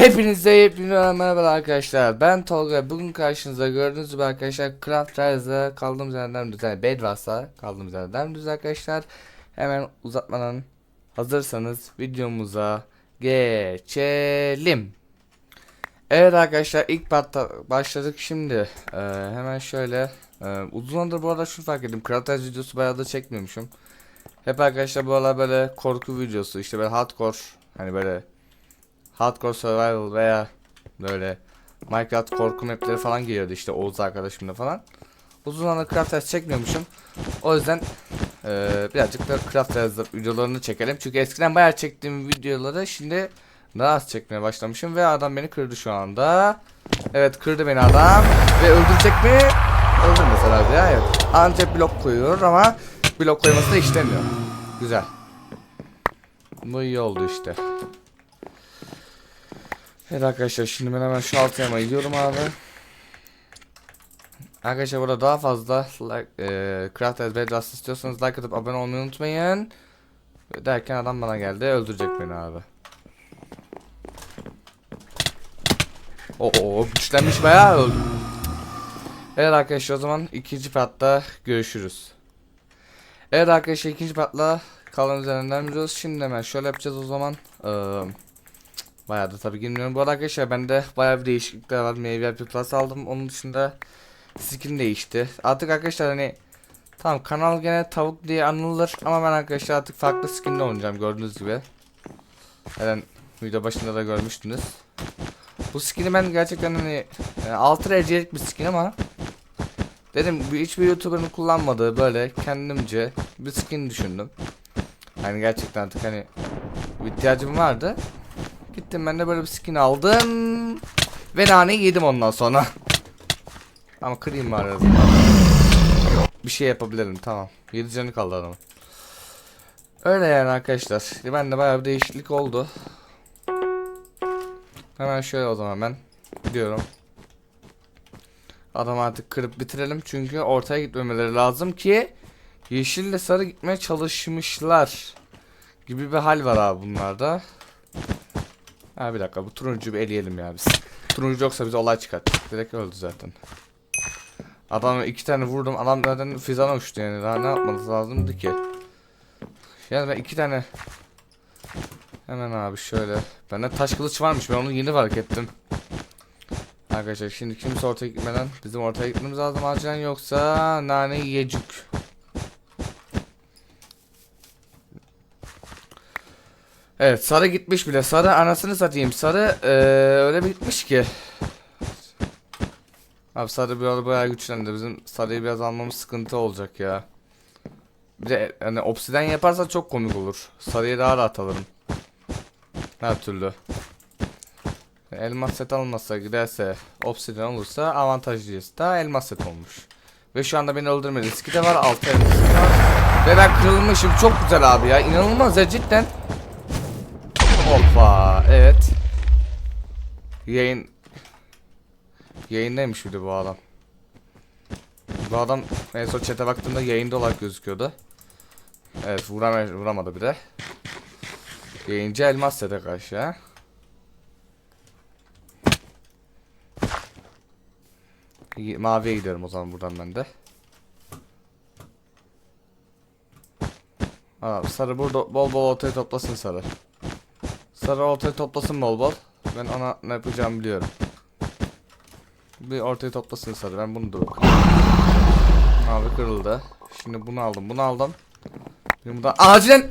Hepinize yepyeni merhaba arkadaşlar. Ben Tolga. Bugün karşınızda gördüğünüz gibi arkadaşlar Craft Rise'da kaldığımız yerden düz yani kaldığımız yerden düz arkadaşlar. Hemen uzatmadan hazırsanız videomuza geçelim. Evet arkadaşlar ilk partta başladık şimdi. Ee, hemen şöyle e, uzun zamandır bu arada şunu fark ettim. Craft Rise videosu bayağı da çekmiyormuşum. Hep arkadaşlar bu aralar böyle korku videosu işte böyle hardcore hani böyle Hardcore Survival veya böyle Minecraft korku mapleri falan geliyordu işte Oğuz arkadaşımla falan. Uzun zamandır Craft çekmiyormuşum. O yüzden eee, birazcık da Craft videolarını çekelim. Çünkü eskiden bayağı çektiğim videoları şimdi daha az çekmeye başlamışım ve adam beni kırdı şu anda. Evet kırdı beni adam ve öldürecek mi? Öldürmese herhalde ya evet. Ancak blok koyuyor ama blok koyması da işlemiyor. Güzel. Bu iyi oldu işte. Evet arkadaşlar şimdi ben hemen şu alt yama gidiyorum abi. Arkadaşlar burada daha fazla like, e, Craft as Bedwars istiyorsanız like atıp abone olmayı unutmayın. Derken adam bana geldi öldürecek beni abi. Oo güçlenmiş bayağı öldü. Evet arkadaşlar o zaman ikinci partta görüşürüz. Evet arkadaşlar ikinci partla kalan üzerinden biliyoruz. Şimdi hemen şöyle yapacağız o zaman. Eee Bayağı da tabii girmiyorum. Bu arada arkadaşlar bende bayağı bir değişiklikler var. Meyve Plus aldım. Onun dışında skin değişti. Artık arkadaşlar hani tamam kanal gene tavuk diye anılır ama ben arkadaşlar artık farklı skinle oynayacağım gördüğünüz gibi. Zaten video başında da görmüştünüz. Bu skin'i ben gerçekten hani e, 6 derecelik bir skin ama dedim hiçbir YouTuber'ın kullanmadığı böyle kendimce bir skin düşündüm. Yani gerçekten artık hani ihtiyacım vardı. Gittim ben de böyle bir skin aldım. Ve naneyi yedim ondan sonra. Ama kırayım bari azından. Bir şey yapabilirim tamam. 7 canı kaldı adamın. Öyle yani arkadaşlar. Ben de bayağı bir değişiklik oldu. Hemen şöyle o zaman ben gidiyorum. Adam artık kırıp bitirelim çünkü ortaya gitmemeleri lazım ki yeşille sarı gitmeye çalışmışlar gibi bir hal var abi bunlarda. Ha bir dakika bu turuncu bir eleyelim ya biz. Turuncu yoksa bize olay çıkar. Direkt öldü zaten. Adamı iki tane vurdum. Adam zaten fizana uçtu yani. Daha ne yapmanız lazımdı ki? Yani ben iki tane Hemen abi şöyle. Bende taş kılıç varmış. Ben onu yeni fark ettim. Arkadaşlar şimdi kimse ortaya gitmeden bizim ortaya gitmemiz lazım acilen yoksa nane yiyecek. Evet sarı gitmiş bile. Sarı anasını satayım. Sarı eee, öyle bir gitmiş ki. Abi sarı bir arada bayağı güçlendi. Bizim sarıyı biraz almamız sıkıntı olacak ya. Bir de hani obsiden yaparsa çok komik olur. Sarıyı daha rahat alırım. Her türlü. Elmas set almazsa giderse obsiden olursa avantajlıyız. Daha elmas set olmuş. Ve şu anda beni öldürme riski de var. Altı elmas var. Ve ben kırılmışım. Çok güzel abi ya. İnanılmaz ya cidden. Hoppa evet. Yayın Yayındaymış bir de bu adam. Bu adam en son chat'e baktığımda yayında olarak gözüküyordu. Evet vuramadı, vuramadı bir de. Yayıncı elmas sete karşı ha. Maviye gidiyorum o zaman buradan ben de. Aa, sarı burada bol bol ortaya toplasın sarı. Sarı ortaya toplasın bol bol. Ben ona ne yapacağımı biliyorum. Bir ortaya toplasın sarı. Ben bunu da Abi kırıldı. Şimdi bunu aldım. Bunu aldım. Şimdi buradan acilen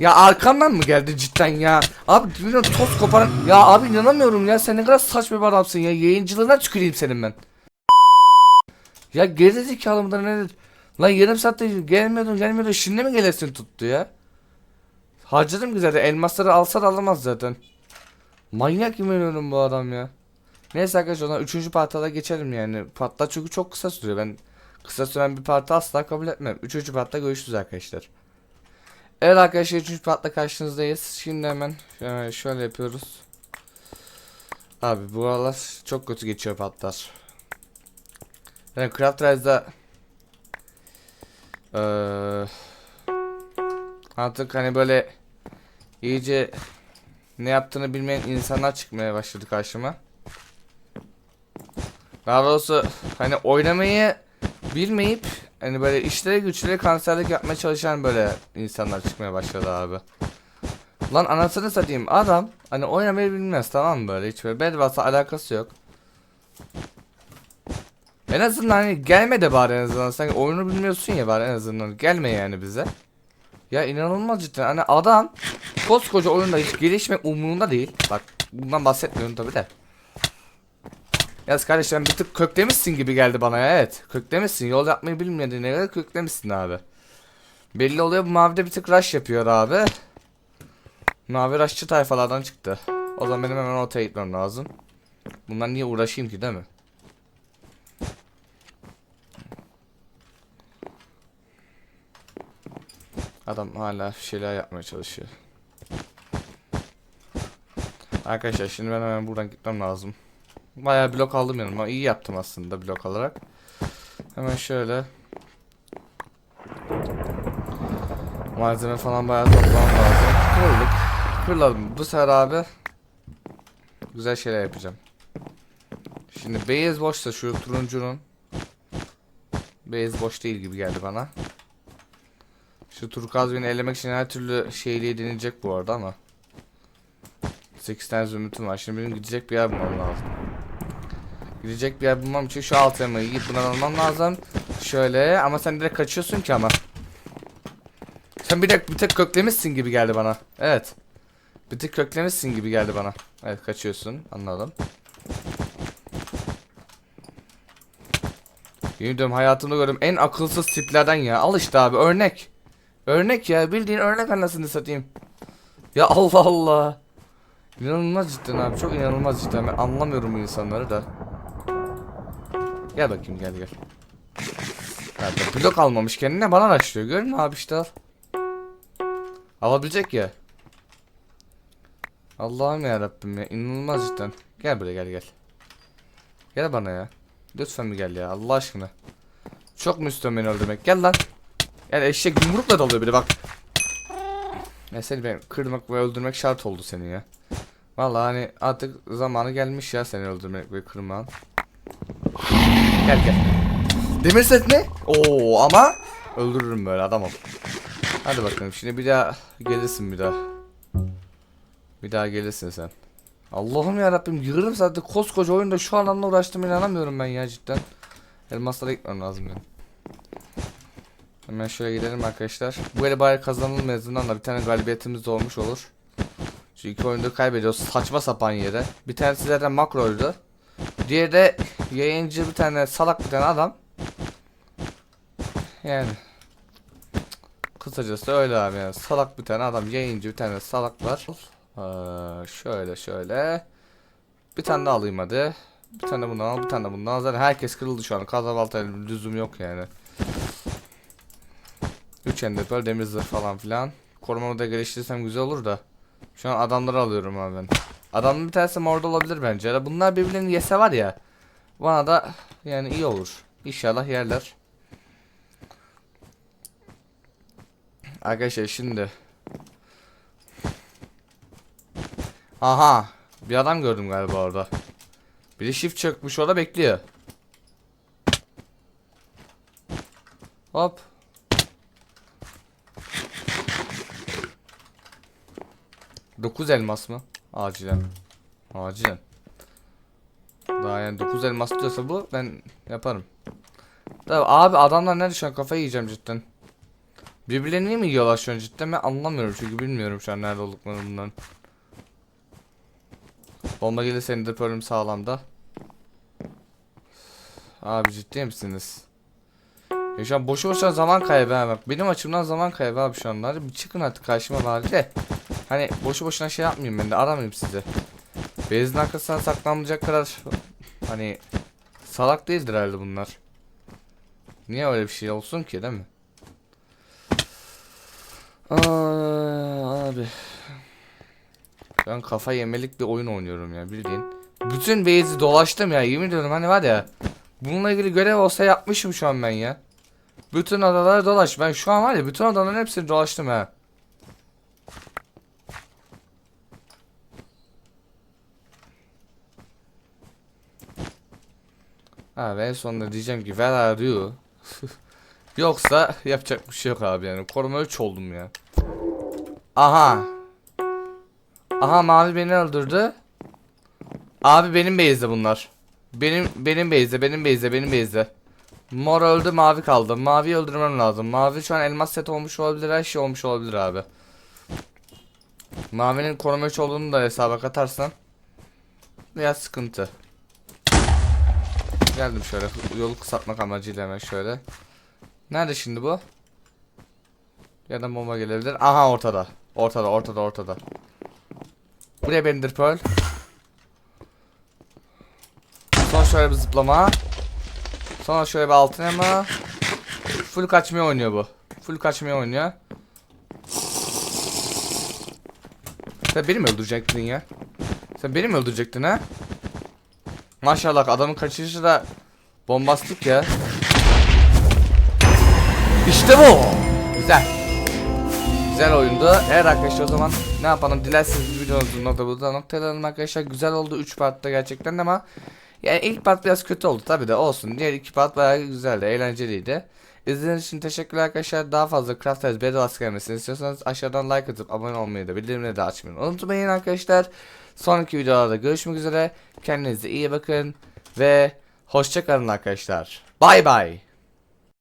ya arkamdan mı geldi cidden ya? Abi bilmiyorum toz koparan ya abi inanamıyorum ya sen ne kadar saçma bir adamsın ya yayıncılığına tüküreyim senin ben. Ya gerizekalı mıdır nedir? Lan yarım saatte gelmiyordun gelmiyordun şimdi mi gelesin tuttu ya? Harcadım güzel de elmasları alsa da alamaz zaten. Manyak gibi oynuyorum bu adam ya. Neyse arkadaşlar o zaman 3. partada geçelim yani. Partta çünkü çok kısa sürüyor. Ben kısa süren bir parti asla kabul etmem. 3. partta görüşürüz arkadaşlar. Evet arkadaşlar 3. partta karşınızdayız. Şimdi hemen şöyle yapıyoruz. Abi bu aralar çok kötü geçiyor patlar. Yani Craft Rise'da eee artık hani böyle iyice ne yaptığını bilmeyen insanlar çıkmaya başladı karşıma. Daha doğrusu hani oynamayı bilmeyip hani böyle işlere güçlere kanserlik yapmaya çalışan böyle insanlar çıkmaya başladı abi. Lan anasını satayım adam hani oynamayı bilmez tamam mı böyle hiç böyle bedvasa alakası yok. En azından hani gelme de bari en azından sen oyunu bilmiyorsun ya bari en azından gelme yani bize. Ya inanılmaz cidden hani adam koskoca oyunda hiç gelişmek umurunda değil. Bak bundan bahsetmiyorum tabi de. Yaz kardeşim bir tık köklemişsin gibi geldi bana ya evet. Köklemişsin yol yapmayı bilmediğine göre köklemişsin abi. Belli oluyor bu mavide bir tık rush yapıyor abi. Mavi rushçı tayfalardan çıktı. O zaman benim hemen ortaya gitmem lazım. Bundan niye uğraşayım ki değil mi? Adam hala şeyler yapmaya çalışıyor. Arkadaşlar şimdi ben hemen buradan gitmem lazım. Bayağı blok aldım yanıma. İyi yaptım aslında blok alarak. Hemen şöyle. Malzeme falan bayağı toplamam lazım. Kırıldık. Kırladım. Bu sefer abi güzel şeyler yapacağım. Şimdi beyaz boşsa şu turuncunun beyaz boş değil gibi geldi bana. Şu turkuaz beni elemek için her türlü şeyliği denilecek bu arada ama. 8 tane zümrütüm var. Şimdi benim gidecek bir yer bulmam lazım. Gidecek bir yer bulmam için şu alt elmayı yiyip bundan almam lazım. Şöyle ama sen direkt kaçıyorsun ki ama. Sen bir tek bir tek köklemişsin gibi geldi bana. Evet. Bir tek köklemişsin gibi geldi bana. Evet kaçıyorsun. Anladım. Yemin ediyorum hayatımda gördüğüm en akılsız tiplerden ya. Al işte abi örnek. Örnek ya bildiğin örnek anasını satayım. Ya Allah Allah. İnanılmaz cidden abi çok inanılmaz cidden ben anlamıyorum bu insanları da. Gel bakayım gel gel. Ya blok almamış kendine bana açlıyor görün abi işte al. Alabilecek ya. Allah'ım ya Rabbim ya inanılmaz cidden. Gel buraya gel gel. Gel bana ya. Lütfen bir gel ya Allah aşkına. Çok mu istiyorsun beni öldürmek? Gel lan. Yani eşek yumrukla dalıyor biri bak. Ya seni ben kırmak ve öldürmek şart oldu senin ya. Vallahi hani artık zamanı gelmiş ya seni öldürmek ve kırman. Gel gel. Demir set ne? Oo ama öldürürüm böyle adam ol. Hadi bakalım şimdi bir daha gelirsin bir daha. Bir daha gelirsin sen. Allah'ım ya Rabbim yığırım zaten koskoca oyunda şu anlamda uğraştım inanamıyorum ben ya cidden. Elmaslara gitmem lazım benim. Hemen şöyle gidelim arkadaşlar. Bu ele bari kazanılma mezundan da bir tane galibiyetimiz de olmuş olur. Şu iki oyunda kaybediyoruz saçma sapan yere. Bir tanesi zaten makroydu. Diğeri de yayıncı bir tane salak bir tane adam. Yani. Kısacası öyle abi yani. Salak bir tane adam yayıncı bir tane salak var. Ee, şöyle şöyle. Bir tane daha alayım hadi. Bir tane bundan al, bir tane de bundan al. Zaten herkes kırıldı şu an. Kazabaltaya lüzum yok yani. 3 enderpearl, demir zırh falan filan. Korumamı da geliştirirsem güzel olur da. Şu an adamları alıyorum abi ben. Adamın bir tanesi orada olabilir bence. Ya bunlar birbirlerini yese var ya. Bana da yani iyi olur. İnşallah yerler. Arkadaşlar şimdi. Aha. Bir adam gördüm galiba orada. Biri shift çökmüş orada bekliyor. Hop. Dokuz elmas mı? Acilen. Acilen. Daha yani 9 elmas diyorsa bu ben yaparım. Tabi abi adamlar nerede şu an kafayı yiyeceğim cidden. Birbirlerini mi yiyorlar şu an cidden ben anlamıyorum çünkü bilmiyorum şu an nerede olduklarını bunların. Bomba gelirse ender pearl'üm sağlamda. Abi ciddi misiniz? Ya şu an boşu boşuna zaman kaybı ha bak. Benim açımdan zaman kaybı abi şu anlar. Bir çıkın artık karşıma bari de. Hani boşu boşuna şey yapmayayım ben de aramayayım sizi. Beyazın arkasına saklanmayacak kadar hani salak değildir herhalde bunlar. Niye öyle bir şey olsun ki değil mi? Aa, abi. Ben kafa yemelik bir oyun oynuyorum ya bildiğin. Bütün base'i dolaştım ya yemin ediyorum hani var ya. Bununla ilgili görev olsa yapmışım şu an ben ya. Bütün adaları dolaş. Ben şu an var ya bütün adaların hepsini dolaştım ha. Ha en sonunda diyeceğim ki where are you? Yoksa yapacak bir şey yok abi yani. Koruma 3 oldum ya. Aha. Aha mavi beni öldürdü. Abi benim base'de bunlar. Benim benim base'de, benim base'de, benim base'de. Mor öldü, mavi kaldı. Mavi öldürmem lazım. Mavi şu an elmas set olmuş olabilir, her şey olmuş olabilir abi. Mavinin koruma 3 olduğunu da hesaba katarsan biraz sıkıntı. Geldim şöyle yolu kısaltmak amacıyla hemen şöyle. Nerede şimdi bu? Ya da bomba gelebilir. Aha ortada. Ortada, ortada, ortada. Buraya bendir Pearl. Sonra şöyle bir zıplama. Sonra şöyle bir altın ama. Full kaçmaya oynuyor bu. Full kaçmaya oynuyor. Sen beni mi öldürecektin ya? Sen beni mi öldürecektin ha? Maşallah adamın kaçışı da bombastik ya. İşte bu. Güzel. Güzel oyundu. Evet arkadaşlar o zaman ne yapalım dilerseniz videomuzun nokta burada noktalayalım arkadaşlar. Güzel oldu 3 partta gerçekten ama yani ilk part biraz kötü oldu tabi de olsun. Diğer iki part bayağı güzeldi, eğlenceliydi. İzlediğiniz için teşekkürler arkadaşlar. Daha fazla Crafters Bedwars gelmesini istiyorsanız aşağıdan like atıp abone olmayı da bildirimleri de açmayı unutmayın arkadaşlar. Sonraki videolarda görüşmek üzere. Kendinize iyi bakın ve hoşçakalın arkadaşlar. Bay bay.